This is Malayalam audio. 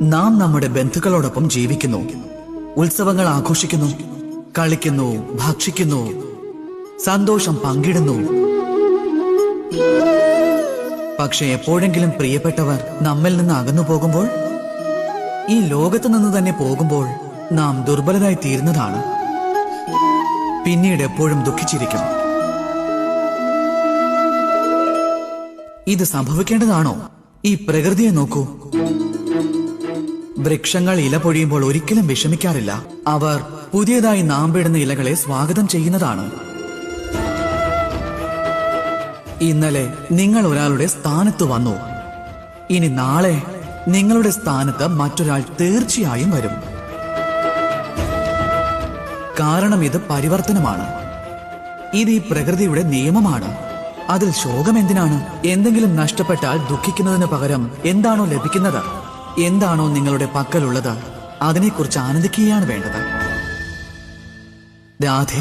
നാം നമ്മുടെ ബന്ധുക്കളോടൊപ്പം ജീവിക്കുന്നു. ഉത്സവങ്ങൾ ആഘോഷിക്കുന്നു. കളിക്കുന്നു ഭക്ഷിക്കുന്നു. സന്തോഷം പങ്കിടുന്നു. പക്ഷെ എപ്പോഴെങ്കിലും പ്രിയപ്പെട്ടവർ നമ്മിൽ നിന്ന് അകന്നു പോകുമ്പോൾ ഈ ലോകത്ത് നിന്ന് തന്നെ പോകുമ്പോൾ നാം ദുർബലരായി തീരുന്നതാണ്. പിന്നീട് എപ്പോഴും ദുഃഖിച്ചിരിക്കും. ഇത് സംഭവിക്കേണ്ടതാണോ? ഈ പ്രകൃതിയെ നോക്കൂ. വൃക്ഷങ്ങൾ ഇല പൊഴിയുമ്പോൾ ഒരിക്കലും വിഷമിക്കാറില്ല. അവർ പുതിയതായി നാമ്പിടുന്ന ഇലകളെ സ്വാഗതം ചെയ്യുന്നതാണ്. ഇന്നലെ നിങ്ങൾ ഒരാളുടെ സ്ഥാനത്ത് വന്നു. ഇനി നാളെ നിങ്ങളുടെ സ്ഥാനത്ത് മറ്റൊരാൾ തീർച്ചയായും വരും. കാരണം ഇത് പരിവർത്തനമാണ്. ഇത് ഈ പ്രകൃതിയുടെ നിയമമാണ്. അതിൽ ശോകം എന്തിനാണ്? എന്തെങ്കിലും നഷ്ടപ്പെട്ടാൽ ദുഃഖിക്കുന്നതിന് പകരം എന്താണോ ലഭിക്കുന്നത്? എന്താണോ നിങ്ങളുടെ പക്കലുള്ളത് അതിനെക്കുറിച്ച് ആനന്ദിക്കുകയാണ് വേണ്ടത്. രാധേ.